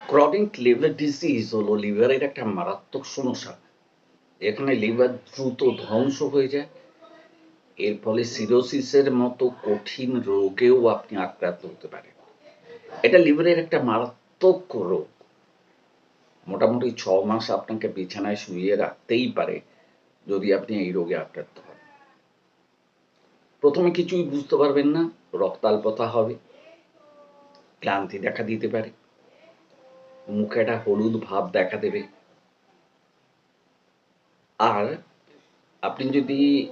Chronic liver disease হলো লিভারের একটা মারাত্মক সমস্যা। এখানে লিভার দ্রুত ধ্বংস হয়ে যায়। এর ফলে সিরোসিসের মতো কঠিন রোগেও আপনি আক্রান্ত হতে পারেন। এটা লিভারের একটা মারাত্মক রোগ। মোটামুটি ছ মাস আপনাকে বিছানায় শুয়ে রাখতেই পারে যদি আপনি এই রোগে আক্রান্ত হন। প্রথমে কিছুই বুঝতে পারবেন না, রক্তাল্পতা হবে, ক্লান্তি দেখা দিতে পারে। মুখে একটা হলুদ ভাব দেখা দেবে। আর আপনি যদি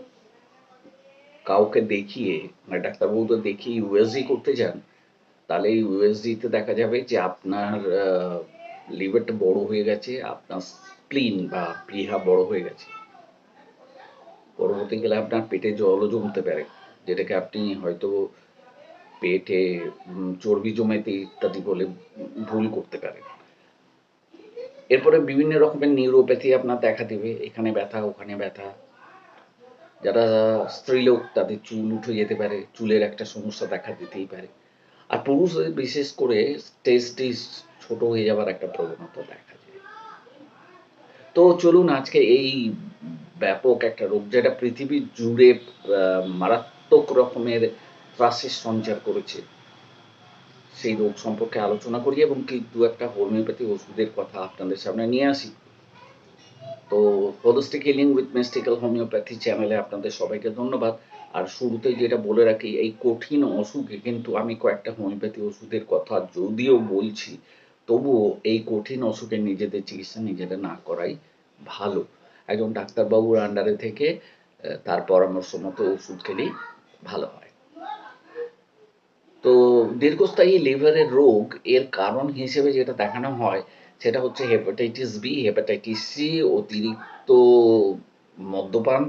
কাউকে দেখিয়ে মানে ডাক্তারবাবুদের দেখিয়ে ইউএসজি করতে যান তাহলে ইউএসজিতে দেখা যাবে যে আপনার লিভারটা বড় হয়ে গেছে, আপনার স্প্লিন বা প্লিহা বড় হয়ে গেছে। গেলে আপনার পেটে জলও জমতে পারে, যেটাকে আপনি হয়তো পেটে চর্বি জমেতে ইত্যাদি বলে ভুল করতে পারেন। এরপরে বিভিন্ন রকমের নিউরোপ্যাথি আপনার দেখা দেবে, এখানে ব্যথা, ওখানে ব্যথা। যারা স্ত্রীলোক তাদের চুল উঠে যেতে পারে, চুলের একটা সমস্যা দেখা দিতেই পারে। আর পুরুষদের বিশেষ করে টেস্টিস ছোট হয়ে যাওয়ার একটা প্রবণতা দেখা যায়। তো চলুন আজকে এই ব্যাপক একটা রোগ, যেটা পৃথিবী জুড়ে মারাত্মক রকমের ত্রাসের সঞ্চার করেছে। সেই রোগ সম্পর্কে আলোচনা করি এবং কি দু একটা হোমিওপ্যাথি ওষুধের কথা আপনাদের সামনে নিয়ে আসি। তো holistic healing with mystical homeopathy চ্যানেলে আপনাদের সবাইকে ধন্যবাদ। আর শুরুতে যেটা বলে রাখি, এই কঠিন অসুখে কিন্তু আমি কয়েকটা হোমিওপ্যাথি ওষুধের কথা যদিও বলছি, তবুও এই কঠিন অসুখের নিজেদের চিকিৎসা নিজেদের না করাই ভালো। একজন ডাক্তারবাবুর আন্ডারে থেকে তার পরামর্শ মতো ওষুধ খেলেই ভালো হয়। তো দীর্ঘস্থায়ী লিভারের রোগ এর কারণ হিসেবে যেটা দেখানো হয়, সেটা হচ্ছে হেপাটাইটিস বি হেপাটাইটিস সি অতিরিক্ত মদ্যপান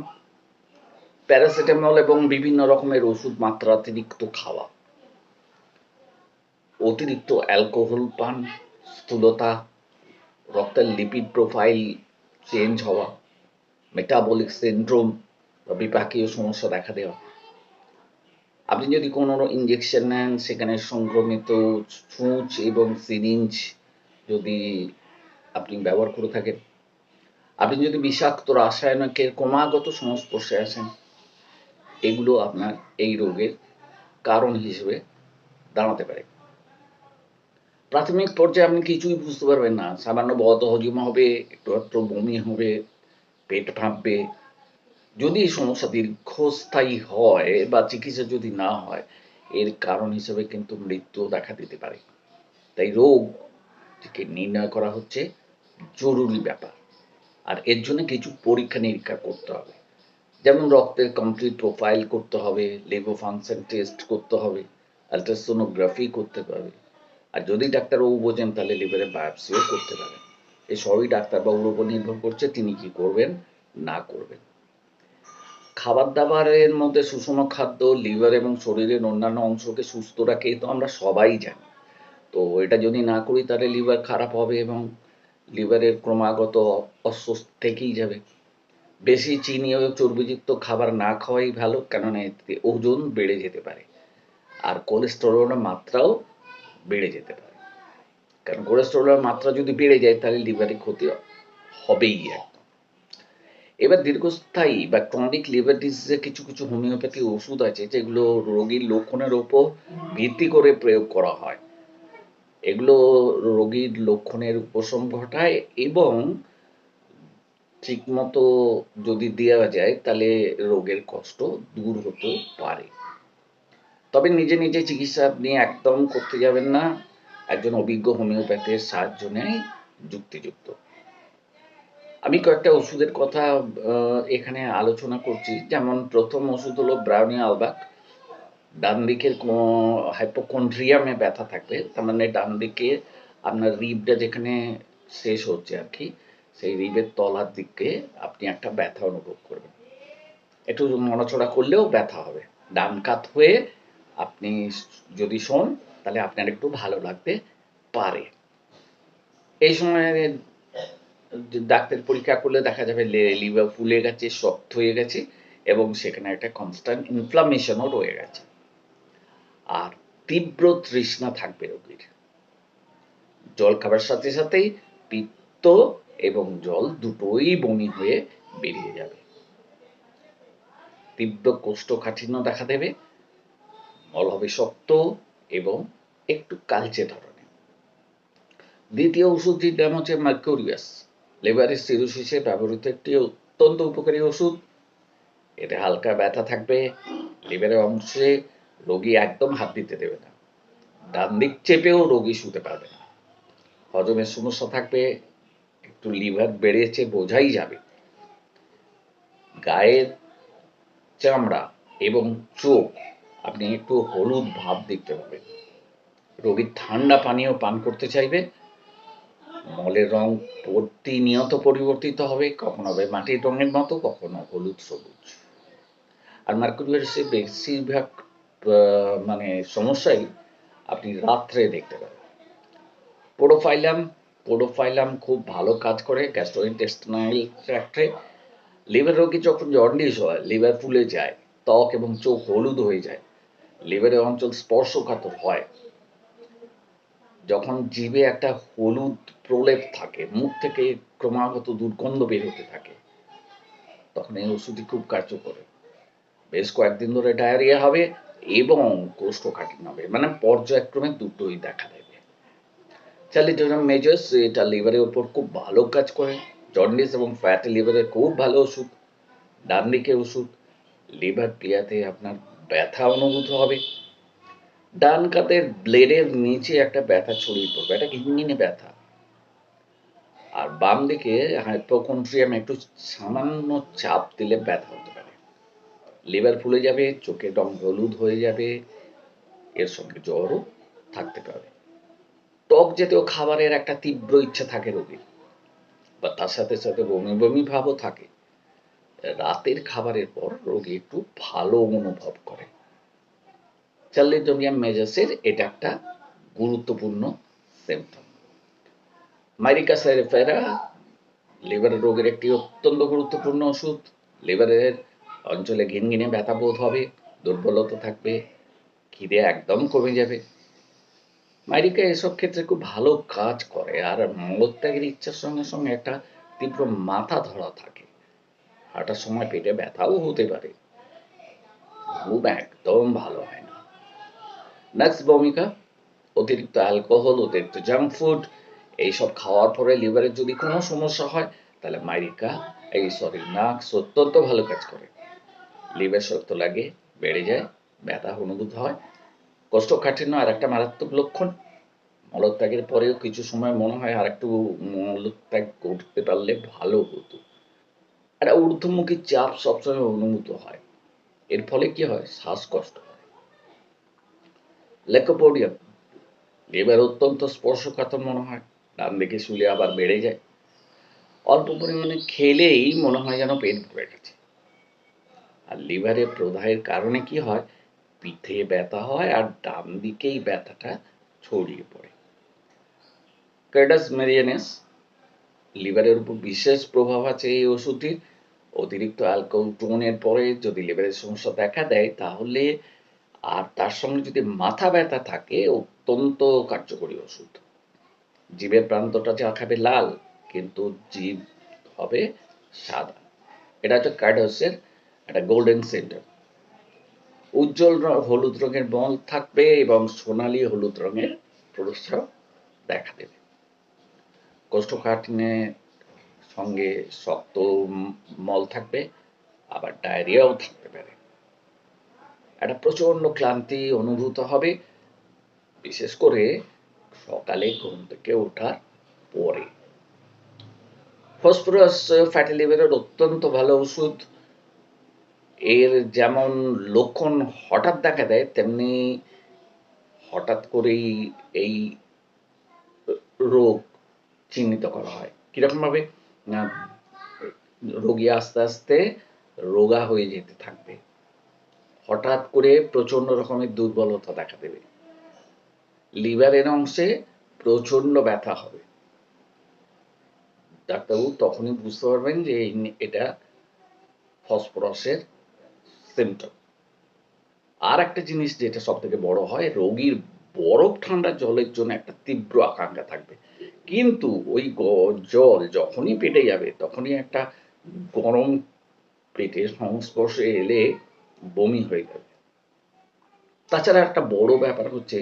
প্যারাসিটামল এবং বিভিন্ন রকমের ওষুধ মাত্রাতিরিক্ত খাওয়া, অতিরিক্ত অ্যালকোহল পান, স্থূলতা, রক্তের লিপিড প্রোফাইল চেঞ্জ হওয়া মেটাবলিক সিন্ড্রোম বা বিপাকীয় সমস্যা দেখা দেওয়া। আপনি যদি কোনো ইঞ্জেকশন নেন, সেখানে সংক্রমিত ছুঁচ এবং সিরিঞ্জ যদি আপনি ব্যবহার করে থাকেন। আপনি যদি বিষাক্ত রাসায়নিকের ক্রমাগত সংস্পর্শে আসেন, এগুলো আপনার এই রোগের কারণ হিসেবে দাঁড়াতে পারে। প্রাথমিক পর্যায়ে আপনি কিছুই বুঝতে পারবেন না। সামান্য বদ হজম হবে, একটু বমি হবে, পেট ফাঁপবে যদি এই সমস্যা দীর্ঘস্থায়ী হয় বা চিকিৎসা যদি না হয়, এর কারণ হিসেবে কিন্তু মৃত্যু দেখা দিতে পারে। তাই রোগ থেকে নির্ণয় করা হচ্ছে জরুরি ব্যাপার। আর এর জন্য কিছু পরীক্ষা নিরীক্ষা করতে হবে। যেমন রক্তের কমপ্লিট প্রোফাইল করতে হবে লেভো ফাংশন টেস্ট করতে হবে আলট্রাসোনোগ্রাফি করতে হবে। আর যদি ডাক্তারবাবু বোঝেন, তাহলে লিভারের বায়োপসিও করতে পারেন। এই সবই ডাক্তারবাবুর উপর নির্ভর করছে, তিনি কি করবেন, না করবেন। খাবার দাবারের মধ্যে সুষম খাদ্য লিভার এবং শরীরের অন্যান্য অংশকে সুস্থ রাখে তো আমরা সবাই জানি। তো এটা যদি না করি, তাহলে লিভার খারাপ হবে এবং লিভারের ক্রমাগত অস্বস্তি থেকেই যাবে। বেশি চিনি ও চর্বিযুক্ত খাবার না খাওয়াই ভালো, কেননা এতে ওজন বেড়ে যেতে পারে। আর কোলেস্টেরলের মাত্রাও বেড়ে যেতে পারে। কারণ কোলেস্টেরলের মাত্রা যদি বেড়ে যায়, তাহলে লিভারে ক্ষতি হবেই একদম এবার দীর্ঘস্থায়ী বা ক্রনিক লিভার ডিজিজের কিছু কিছু হোমিওপ্যাথি ওষুধ আছে যেগুলো রোগীর লক্ষণের ওপর ভিত্তি করে প্রয়োগ করা হয়। এগুলো রোগীর লক্ষণের উপশম ঘটায় এবং ঠিকমতো যদি দেওয়া যায় তাহলে রোগের কষ্ট দূর হতে পারে। তবে নিজে নিজে চিকিৎসা আপনি একদম করতে যাবেন না। একজন অভিজ্ঞ হোমিওপ্যাথের সাহায্য নেয় যুক্তিযুক্ত। আমি কয়েকটা ওষুধের কথা এখানে আলোচনা করছি। যেমন প্রথম ওষুধ হলো ব্রাউনি আলবাক। ডান দিকের হাইপোকন্ড্রিয়ামে ব্যথা থাকবে তার মানে ডান দিকে আপনার রিবটা যেখানে শেষ হচ্ছে আর কি, সেই রিবের তলার দিকে আপনি একটা ব্যথা অনুভব করবেন। একটু নড়াচড়া করলেও ব্যথা হবে। ডান কাত হয়ে আপনি যদি শোন, তাহলে আপনার একটু ভালো লাগতে পারে। এই সময় ডাক্তার পরীক্ষা করলে দেখা যাবে লিভার ফুলে গেছে, শক্ত হয়ে গেছে এবং সেখানে একটা কনস্ট্যান্ট ইনফ্লামেশনও রয়ে গেছে। আর তীব্র তৃষ্ণা থাকবে রোগীর। জল খাবার সাথে সাথেই পিত্ত এবং জল দুটোই বমি হয়ে বেরিয়ে যাবে। তীব্র কোষ্ঠকাঠিন্য দেখা দেবে, মল হবে শক্ত এবং একটু কালচে ধরনের। দ্বিতীয় ওষুধটির নাম হচ্ছে মার্কুরিয়াস লেবারের সিরোসিসে ব্যবহৃত একটি অত্যন্ত উপকারী ওষুধ। এটা হালকা ব্যথা থাকবে লিভারের অংশে রোগী একদম হাত দিতে দেবে না। ডান দিক চেপেও রোগী শুতে পারবে না। হজমের সমস্যা থাকবে, একটু লিভার বেড়েছে বোঝাই যাবে। গায়ের চামড়া এবং চোখ, আপনি একটু হলুদ ভাব দেখতে পাবেন। রোগীর ঠান্ডা পানীয় পান করতে চাইবে মলের রং প্রতিনিয়ত পরিবর্তিত হবে, কখনো হবে মাটির রঙের মতো, কখনো হলুদ সবুজ। আর মার্কুরিয়াসে বেশিরভাগ মানে সমস্যাই আপনি রাত্রে দেখতে পাবেন। পোডোফাইলাম পোডোফাইলাম খুব ভালো কাজ করে গ্যাস্ট্রোইন্টেস্টিনাল ট্র্যাক্টে লিভার রোগী যখন জন্ডিস হয় লিভার ফুলে যায়, ত্বক এবং চোখ হলুদ হয়ে যায়। লিভারের অঞ্চল স্পর্শকাতর হয়। যখন জীবে একটা হলুদ প্রলেপ থাকে, মুখ থেকে ক্রমাগত দুর্গন্ধ বের হতে থাকে, তখন এই ওষুধটি খুব কার্যকর। বেশ কয়েকদিন ধরে ডায়রিয়া হবে এবং কোষ্ঠকাঠিন্য হবে মানে পর্যায়ক্রমে দুটোই দেখা দেবে। চালিটোনাম মেজর্স এটা লিভারের উপর খুব ভালো কাজ করে। জন্ডিস এবং ফ্যাটি লিভারের খুব ভালো ওষুধ। ডান দিকে ওষুধ লিভার ক্রিয়াতে আপনার ব্যথা অনুভূত হবে। ডান কাতের ব্লেডের নিচে একটা ব্যথা ছড়িয়ে পড়বে এটা ঘিনঘিনে ব্যথা। আর বাম দিকে হাইপোকন্ট্রিয়াম একটু সামান্য চাপ দিলে ব্যথা হতে পারে। লিভার ফুলে যাবে চোখে রং হলুদ হয়ে যাবে, এর সঙ্গে জ্বরও থাকতে পারে। টক জাতীয় খাবারের একটা তীব্র ইচ্ছা থাকে রোগীর, বা তার সাথে সাথে বমি বমি ভাবও থাকে। রাতের খাবারের পর রোগী একটু ভালো অনুভব করে। চার্লিডোনিয়াম মেজাসের এটা একটা গুরুত্বপূর্ণ সিমটম মাইরিকা সাইরেফেরা লিভার রোগের একটি অত্যন্ত গুরুত্বপূর্ণ ওষুধ। লিভারের অঞ্চলে ঘিনঘিনে ব্যথা বোধ হবে, দুর্বলতা থাকবে, খিদে একদম কমে যাবে। মাইরিকা এসব ক্ষেত্রে খুব ভালো কাজ করে আর মলত্যাগের ইচ্ছার সঙ্গে সঙ্গে একটা তীব্র মাথা ধরা থাকে। হাঁটার সময় পেটে ব্যথাও হতে পারে। ঘুম একদম ভালো হয় নেক্সট ভূমিকা, অতিরিক্ত অ্যালকোহল অতিরিক্ত জাঙ্ক ফুড এইসব খাওয়ার পরে লিভারের যদি কোনো সমস্যা হয়, তাহলে মাইরিকা, এই সরি নাক্স অত্যন্ত ভালো কাজ করে। লিভার শক্ত লাগে, বেড়ে যায়, ব্যথা অনুভূত হয়। কোষ্ঠকাঠিন্য আর একটা মারাত্মক লক্ষণ। মলত্যাগের পরেও কিছু সময় মনে হয় আর একটু মলত্যাগ করতে পারলে ভালো হতো। একটা ঊর্ধ্বমুখী চাপ সবসময় অনুভূত হয়। এর ফলে কি হয়? শ্বাসকষ্ট। লেকোপোডিয়াম লিভার অত্যন্ত স্পর্শকাতর মনে হয়, ডান দিকে শুলে আবার বেড়ে যায়। অল্প পরিমাণে খেলেই মনে হয় যেন পেট ভরে গেছে। আর লিভারে প্রদাহের কারণে কি হয়, পিঠে ব্যথা হয় আর ডান দিকেই ব্যথাটা ছড়িয়ে পড়ে। ক্রেডাস মেরিয়ানেস লিভারের উপর বিশেষ প্রভাব আছে এই ওষুধটির। অতিরিক্ত অ্যালকোহল গ্রহণের পরে যদি লিভারের সমস্যা দেখা দেয়, তাহলে আর তার সঙ্গে যদি মাথা ব্যথা থাকে, অত্যন্ত কার্যকরী ওষুধ। জীবের প্রান্তটা যা খাবে লাল, কিন্তু জীব হবে সাদা। এটা হচ্ছে কার্ডাসের একটা গোল্ডেন সেন্টার উজ্জ্বল হলুদ রঙের মল থাকবে এবং সোনালি হলুদ রঙের প্রস্রাব দেখা দেবে। কোষ্ঠকাঠিন্যের সঙ্গে শক্ত মল থাকবে, আবার ডায়রিয়াও থাকতে পারে। একটা প্রচণ্ড ক্লান্তি অনুভূত হবে, বিশেষ করে সকালে ঘুম থেকে ওঠার পরে। ফসফরাস ফ্যাটি লিভারের অত্যন্ত ভালো ওষুধ। এর যেমন লক্ষণ হঠাৎ দেখা দেয়, তেমনি হঠাৎ করেই এই রোগ চিহ্নিত করা হয়। কীরকম ভাবে রোগী আস্তে আস্তে রোগা হয়ে যেতে থাকবে। হঠাৎ করে প্রচণ্ড রকমের দুর্বলতা দেখা দেবে। লিভারের অংশে প্রচণ্ড ব্যথা হবে। ডাক্তারবাবু, তখনই বুঝতে পারবেন যে এটা ফসফরাসের সিমটম আর একটা জিনিস যেটা সব থেকে বড় হয়, রোগীর বরফ ঠান্ডা জলের জন্য একটা তীব্র আকাঙ্ক্ষা থাকবে। কিন্তু ওই জল যখনই পেটে যাবে, তখনই একটা গরম পেটের সংস্পর্শে এলে বমি হয়ে যাবে তাছাড়া একটা বড় ব্যাপার হচ্ছে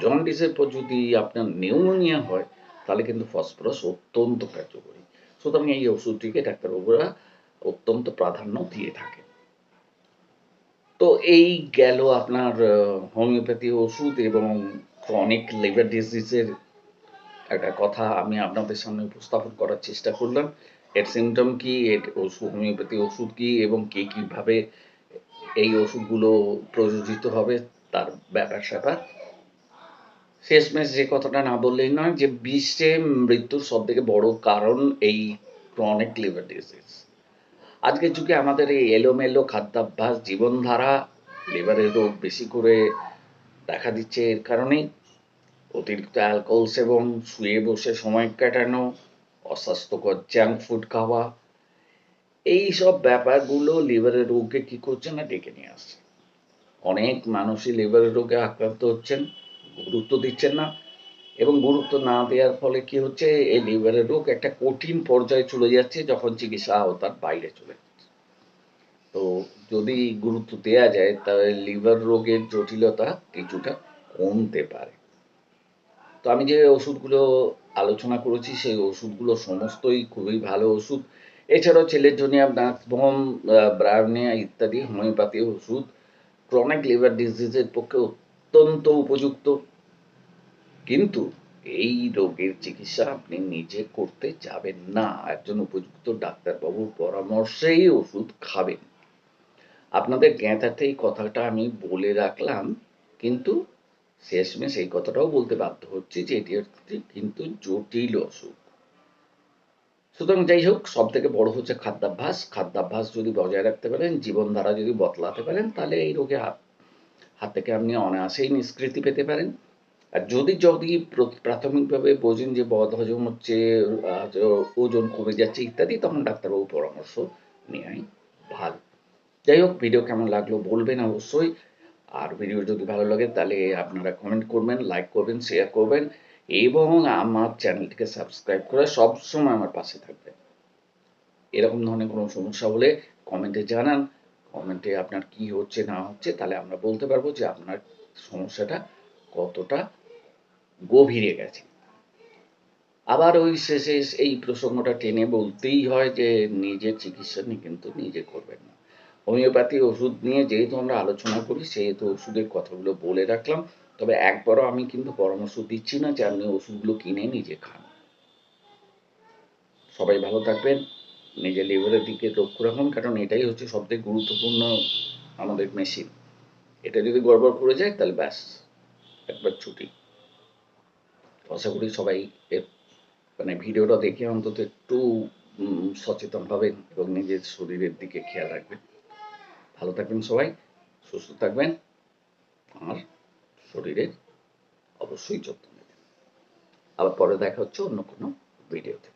জন্ডিসের পর যদি আপনার নিউমোনিয়া হয়, তাহলে কিন্তু ফসফরাস অত্যন্ত কার্যকরী। সুতরাং এই ওষুধটিকে ডাক্তারবাবুরা অত্যন্ত প্রাধান্য দিয়ে থাকেন। তো এই গেল আপনার হোমিওপ্যাথি ওষুধ এবং ক্রনিক লিভার ডিজিজের একটা কথা আমি আপনাদের সামনে উপস্থাপন করার চেষ্টা করলাম। এর সিমটম কি? এর ওষুধ হোমিওপ্যাথি ওষুধ কি? এবং কে কীভাবে এই ওষুধগুলো প্রযোজিত হবে, তার ব্যাপার স্যাপার। শেষমেশ যে কথাটা না বললেই নয় যে, বিশ্বে মৃত্যুর সব থেকে বড় কারণ এই ক্রনিক লিভার ডিজিজ আজকের যুগে আমাদের এই এলোমেলো খাদ্যাভ্যাস, জীবনধারা লিভারের রোগ বেশি করে দেখা দিচ্ছে এর কারণেই। অতিরিক্ত অ্যালকোহল সেবন শুয়ে বসে সময় কাটানো, অস্বাস্থ্যকর জাঙ্ক ফুড খাওয়া এই সব ব্যাপারগুলো লিভারের রোগকে কি করছে না ডেকে নিয়ে আসছে অনেক মানুষই লিভারের রোগে আক্রান্ত হচ্ছেন, গুরুত্ব দিচ্ছেন না এবং গুরুত্ব না দেওয়ার ফলে কি হচ্ছে, এই লিভারের রোগ একটা কঠিন পর্যায়ে চলে যাচ্ছে যখন চিকিৎসা আওতার বাইরে চলে যাচ্ছে। তো যদি গুরুত্ব দেওয়া যায়, তাহলে লিভার রোগের জটিলতা কিছুটা কমতে পারে। তো আমি যে ওষুধগুলো আলোচনা করেছি, সেই ওষুধগুলো সমস্তই খুবই ভালো ওষুধ। এছাড়াও ছেলের জন্য নাথভম ব্রাউনিয়া ইত্যাদি, হোমিওপ্যাথি ওষুধ ক্রনিক লিভার ডিজিজের পক্ষে অত্যন্ত উপযুক্ত। কিন্তু এই রোগের চিকিৎসা আপনি নিজে করতে যাবেন না। একজন উপযুক্ত ডাক্তারবাবুর পরামর্শেই ওষুধ খাবেন। আপনাদের জ্ঞাতার্থে এই কথাটা আমি বলে রাখলাম, কিন্তু শেষমেশ এই কথাটাও বলতে বাধ্য হচ্ছি যে এটি কিন্তু জটিল অসুখ। সুতরাং যাই হোক, সব থেকে বড় হচ্ছে খাদ্যাভ্যাস। খাদ্যাভ্যাস যদি বজায় রাখতে পারেন, জীবনধারা যদি বদলাতে পারেন, তাহলে এই রোগে হাত থেকে আপনি অনায়াসেই নিষ্কৃতি পেতে পারেন। আর যদি যদি প্র- প্রাথমিকভাবে বোঝেন যে বদ হজম হচ্ছে ওজন কমে যাচ্ছে ইত্যাদি, তখন ডাক্তারবাবু পরামর্শ নেওয়াই ভালো। যাই হোক, ভিডিও কেমন লাগল বলবেন অবশ্যই। আর ভিডিও যদি ভালো লাগে, তাহলে আপনারা কমেন্ট করবেন লাইক করবেন শেয়ার করবেন। এবং আমার চ্যানেলটিকে সাবস্ক্রাইব করে সবসময় আমার পাশে থাকবেন এরকম ধরনের কোনো সমস্যা হলে কমেন্টে জানান। কমেন্টে আপনার কি হচ্ছে, না হচ্ছে, তাহলে আমরা বলতে পারব যে আপনার সমস্যাটা কতটা গভীরে গেছে। আবার ওই শেষে এই প্রসঙ্গটা টেনে বলতেই হয় যে নিজের চিকিৎসা নিয়ে কিন্তু নিজে করবেন না। হোমিওপ্যাথি ওষুধ নিয়ে যেহেতু আমরা আলোচনা করি, সেহেতু ওষুধের কথাগুলো বলে রাখলাম। তবে একবারও আমি কিন্তু পরামর্শ দিচ্ছি না যে আপনি ওষুধগুলো কিনে নিজে খান। সবাই ভালো থাকবেন, নিজের লিভারের দিকে লক্ষ্য রাখুন, কারণ এটাই হচ্ছে সবথেকে গুরুত্বপূর্ণ আমাদের মেশিন এটা যদি গড়বড় করে যায়, তাহলে ব্যাস, একবার ছুটি। আশা করি সবাই মানে ভিডিওটা দেখে অন্তত একটু সচেতন হবেন এবং নিজের শরীরের দিকে খেয়াল রাখবেন। ভালো থাকবেন সবাই, সুস্থ থাকবেন, আর শরীরের অবশ্যই যত্ন নেবেন। আবার পরে দেখা হচ্ছে অন্য কোনো ভিডিওতে